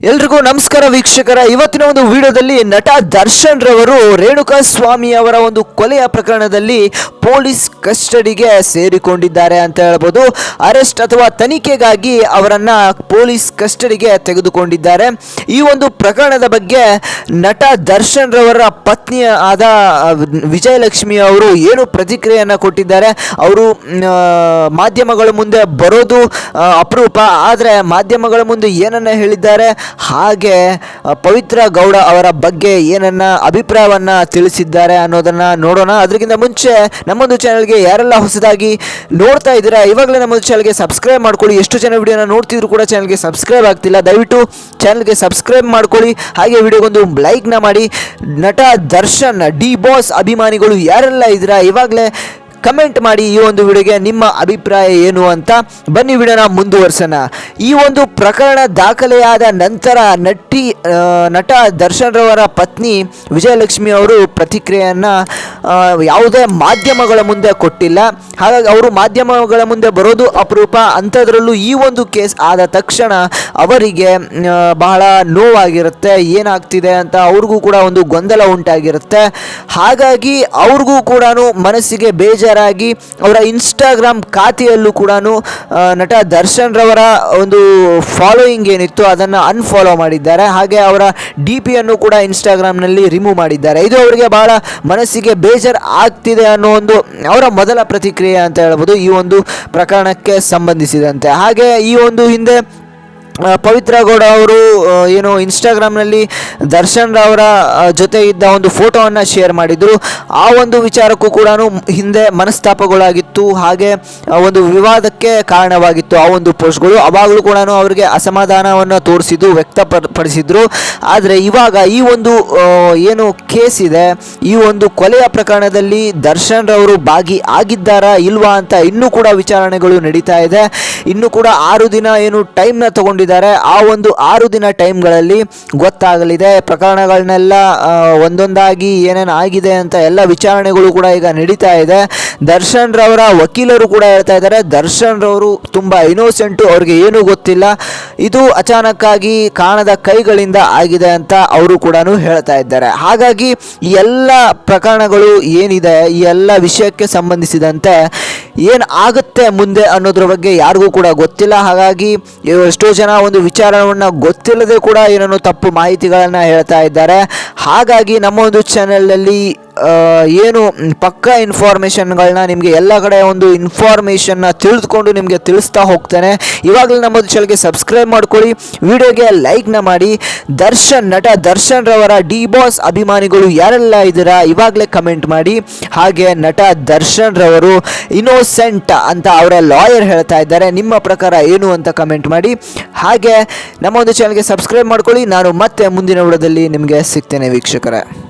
ಎಲ್ರಿಗೂ ನಮಸ್ಕಾರ ವೀಕ್ಷಕರ. ಇವತ್ತಿನ ಒಂದು ವಿಡಿಯೋದಲ್ಲಿ ನಟ ದರ್ಶನ್ ರವರು ರೇಣುಕಾ ಸ್ವಾಮಿ ಅವರ ಒಂದು ಕೊಲೆಯ ಪ್ರಕರಣದಲ್ಲಿ ಪೊಲೀಸ್ ಕಸ್ಟಡಿಗೆ ಸೇರಿಕೊಂಡಿದ್ದಾರೆ ಅಂತ ಹೇಳ್ಬೋದು. ಅರೆಸ್ಟ್ ಅಥವಾ ತನಿಖೆಗಾಗಿ ಅವರನ್ನ ಪೊಲೀಸ್ ಕಸ್ಟಡಿಗೆ ತೆಗೆದುಕೊಂಡಿದ್ದಾರೆ. ಈ ಒಂದು ಪ್ರಕರಣದ ಬಗ್ಗೆ ನಟ ದರ್ಶನ್ ರವರ ಪತ್ನಿ ಆದ ವಿಜಯಲಕ್ಷ್ಮಿ ಅವರು ಏನು ಪ್ರತಿಕ್ರಿಯೆಯನ್ನು ಕೊಟ್ಟಿದ್ದಾರೆ. ಅವರು ಮಾಧ್ಯಮಗಳ ಮುಂದೆ ಬರೋದು ಅಪರೂಪ. ಆದರೆ ಮಾಧ್ಯಮಗಳ ಮುಂದೆ ಏನನ್ನ ಹೇಳಿದ್ದಾರೆ? ಹಾಗೆ ಪವಿತ್ರ ಗೌಡ ಅವರ ಬಗ್ಗೆ ಏನನ್ನ ಅಭಿಪ್ರಾಯವನ್ನ ತಿಳಿಸಿದ್ದಾರೆ ಅನ್ನೋದನ್ನ ನೋಡೋಣ. ಅದಕ್ಕಿಂತ ಮುಂಚೆ ನಮ್ಮೊಂದು ಚಾನಲ್ಗೆ ಯಾರೆಲ್ಲ ಹೊಸದಾಗಿ ನೋಡ್ತಾ ಇದ್ದೀರಾ, ಇವಾಗಲೇ ನಮ್ಮೊಂದು ಚಾನಲ್ಗೆ ಸಬ್ಸ್ಕ್ರೈಬ್ ಮಾಡ್ಕೊಳ್ಳಿ. ಎಷ್ಟು ಜನ ವಿಡಿಯೋನ ನೋಡ್ತಿದ್ರು ಕೂಡ ಚಾನಲ್ಗೆ ಸಬ್ಸ್ಕ್ರೈಬ್ ಆಗ್ತಿಲ್ಲ. ದಯವಿಟ್ಟು ಚಾನಲ್ಗೆ ಸಬ್ಸ್ಕ್ರೈಬ್ ಮಾಡ್ಕೊಳ್ಳಿ. ಹಾಗೆ ವಿಡಿಯೋಗೊಂದು ಲೈಕ್ನ ಮಾಡಿ. ನಟ ದರ್ಶನ್ ಡಿ ಬಾಸ್ ಅಭಿಮಾನಿಗಳು ಯಾರೆಲ್ಲ ಇದ್ದೀರಾ, ಇವಾಗಲೇ ಕಮೆಂಟ್ ಮಾಡಿ ಈ ಒಂದು ವಿಡಿಯೋಗೆ ನಿಮ್ಮ ಅಭಿಪ್ರಾಯ ಏನು ಅಂತ ಬನ್ನಿ ವಿಡಿಯೋನ ಮುಂದುವರ್ಸೋಣ. ಈ ಒಂದು ಪ್ರಕರಣ ದಾಖಲೆಯಾದ ನಂತರ ನಟಿ ನಟ ದರ್ಶನ್ ರವರ ಪತ್ನಿ ವಿಜಯಲಕ್ಷ್ಮಿ ಅವರು ಪ್ರತಿಕ್ರಿಯೆಯನ್ನು ಯಾವುದೇ ಮಾಧ್ಯಮಗಳ ಮುಂದೆ ಕೊಟ್ಟಿಲ್ಲ. ಹಾಗಾಗಿ ಅವರು ಮಾಧ್ಯಮಗಳ ಮುಂದೆ ಬರೋದು ಅಪರೂಪ. ಅಂಥದ್ರಲ್ಲೂ ಈ ಒಂದು ಕೇಸ್ ಆದ ತಕ್ಷಣ ಅವರಿಗೆ ಬಹಳ ನೋವಾಗಿರುತ್ತೆ. ಏನಾಗ್ತಿದೆ ಅಂತ ಅವ್ರಿಗೂ ಕೂಡ ಒಂದು ಗೊಂದಲ ಉಂಟಾಗಿರುತ್ತೆ. ಹಾಗಾಗಿ ಅವ್ರಿಗೂ ಕೂಡ ಮನಸ್ಸಿಗೆ ಬೇಜಾರಾಗಿ ಅವರ ಇನ್ಸ್ಟಾಗ್ರಾಮ್ ಖಾತೆಯಲ್ಲೂ ಕೂಡ ನಟ ದರ್ಶನ್ ರವರ ಒಂದು ಫಾಲೋಯಿಂಗ್ ಏನಿತ್ತು ಅದನ್ನು ಅನ್ಫಾಲೋ ಮಾಡಿದ್ದಾರೆ. ಹಾಗೆ ಅವರ ಡಿ ಪಿಯನ್ನು ಕೂಡ ಇನ್ಸ್ಟಾಗ್ರಾಮ್ನಲ್ಲಿ ರಿಮೂವ್ ಮಾಡಿದ್ದಾರೆ. ಇದು ಅವರಿಗೆ ಬಹಳ ಮನಸ್ಸಿಗೆ ಬೇಜಾರು ಆಗ್ತಿದೆ ಅನ್ನೋ ಒಂದು, ಅವರ ಮೊದಲ ಪ್ರತಿಕ್ರಿಯೆ ಅಂತ ಹೇಳ್ಬೋದು ಈ ಒಂದು ಪ್ರಕರಣಕ್ಕೆ ಸಂಬಂಧಿಸಿದಂತೆ. ಹಾಗೆ ಈ ಒಂದು ಹಿಂದೆ ಪವಿತ್ರ ಗೌಡ ಅವರು ಏನು ಇನ್ಸ್ಟಾಗ್ರಾಮ್ನಲ್ಲಿ ದರ್ಶನ್ ರವರ ಜೊತೆ ಇದ್ದ ಒಂದು ಫೋಟೋವನ್ನು ಶೇರ್ ಮಾಡಿದ್ರು. ಆ ಒಂದು ವಿಚಾರಕ್ಕೂ ಕೂಡ ಹಿಂದೆ ಮನಸ್ತಾಪಗಳಾಗಿತ್ತು. ಹಾಗೆ ಒಂದು ವಿವಾದಕ್ಕೆ ಕಾರಣವಾಗಿತ್ತು ಆ ಒಂದು ಪೋಸ್ಟ್ಗಳು. ಅವಾಗಲೂ ಕೂಡ ಅವರಿಗೆ ಅಸಮಾಧಾನವನ್ನು ತೋರಿಸಿದ್ದು, ವ್ಯಕ್ತಪಡಿಸಿದ್ರು. ಆದರೆ ಇವಾಗ ಈ ಒಂದು ಏನು ಕೇಸ್ ಇದೆ, ಈ ಒಂದು ಕೊಲೆಯ ಪ್ರಕರಣದಲ್ಲಿ ದರ್ಶನ್ ರವರು ಭಾಗಿ ಆಗಿದ್ದಾರಾ ಇಲ್ವಾ ಅಂತ ಇನ್ನೂ ಕೂಡ ವಿಚಾರಣೆಗಳು ನಡೀತಾ ಇದೆ. ಇನ್ನು ಕೂಡ ಆರು ದಿನ ಏನು ಟೈಮ್ನ ತಗೊಂಡಿದ್ದಾರೆ ಆ ಒಂದು ಆರು ದಿನ ಟೈಮ್ಗಳಲ್ಲಿ ಗೊತ್ತಾಗಲಿದೆ. ಪ್ರಕರಣಗಳನ್ನೆಲ್ಲ ಒಂದೊಂದಾಗಿ ಏನೇನು ಆಗಿದೆ ಅಂತ ಎಲ್ಲ ವಿಚಾರಣೆಗಳು ಕೂಡ ಈಗ ನಡೀತಾ ಇದೆ. ದರ್ಶನ್ ರವರ ವಕೀಲರು ಕೂಡ ಹೇಳ್ತಾ ಇದ್ದಾರೆ. ದರ್ಶನ್ ರವರು ತುಂಬ ಇನೋಸೆಂಟು ಅವ್ರಿಗೆ ಏನೂ ಗೊತ್ತಿಲ್ಲ. ಇದು ಅಚಾನಕ್ಕಾಗಿ ಕಾಣದ ಕೈಗಳಿಂದ ಆಗಿದೆ ಅಂತ ಅವರು ಕೂಡ ಹೇಳ್ತಾ ಇದ್ದಾರೆ. ಹಾಗಾಗಿ ಈ ಎಲ್ಲ ಪ್ರಕರಣಗಳು ಏನಿದೆ, ಈ ಎಲ್ಲ ವಿಷಯಕ್ಕೆ ಸಂಬಂಧಿಸಿದಂತೆ ಏನು ಆಗುತ್ತೆ ಮುಂದೆ ಅನ್ನೋದ್ರ ಬಗ್ಗೆ ಯಾರಿಗೂ ಕೂಡ ಗೊತ್ತಿಲ್ಲ. ಹಾಗಾಗಿ ಎಷ್ಟೋ ಜನ ಒಂದು ವಿಚಾರವನ್ನು ಗೊತ್ತಿಲ್ಲದೆ ಕೂಡ ಏನನ್ನು ತಪ್ಪು ಮಾಹಿತಿಗಳನ್ನು ಹೇಳ್ತಾ ಇದ್ದಾರೆ. ಹಾಗಾಗಿ ನಮ್ಮ ಒಂದು ಚಾನೆಲ್ನಲ್ಲಿ ಏನು ಪಕ್ಕ ಇನ್ಫಾರ್ಮೇಷನ್ಗಳನ್ನ ನಿಮಗೆ ಎಲ್ಲ ಕಡೆ ಒಂದು ಇನ್ಫಾರ್ಮೇಷನ್ನ ತಿಳಿದುಕೊಂಡು ನಿಮಗೆ ತಿಳಿಸ್ತಾ ಹೋಗ್ತೇನೆ. ಇವಾಗಲೇ ನಮ್ಮದು ಚಾನಲ್ಗೆ ಸಬ್ಸ್ಕ್ರೈಬ್ ಮಾಡ್ಕೊಳ್ಳಿ. ವಿಡಿಯೋಗೆ ಲೈಕ್ನ ಮಾಡಿ. ದರ್ಶನ್, ನಟ ದರ್ಶನ್ ರವರ ಡಿ ಬಾಸ್ ಅಭಿಮಾನಿಗಳು ಯಾರೆಲ್ಲ ಇದ್ದೀರಾ ಇವಾಗಲೇ ಕಮೆಂಟ್ ಮಾಡಿ. ಹಾಗೆ ನಟ ದರ್ಶನ್ ರವರು ಇನೋಸೆಂಟ್ ಅಂತ ಅವರ ಲಾಯರ್ ಹೇಳ್ತಾ ಇದ್ದಾರೆ. ನಿಮ್ಮ ಪ್ರಕಾರ ಏನು ಅಂತ ಕಮೆಂಟ್ ಮಾಡಿ. ಹಾಗೆ ನಮ್ಮ ಒಂದು ಚಾನಲ್ಗೆ ಸಬ್ಸ್ಕ್ರೈಬ್ ಮಾಡ್ಕೊಳ್ಳಿ. ನಾನು ಮತ್ತೆ ಮುಂದಿನ ವಿಡೋದಲ್ಲಿ ನಿಮಗೆ ಸಿಗ್ತೇನೆ ವೀಕ್ಷಕರೇ.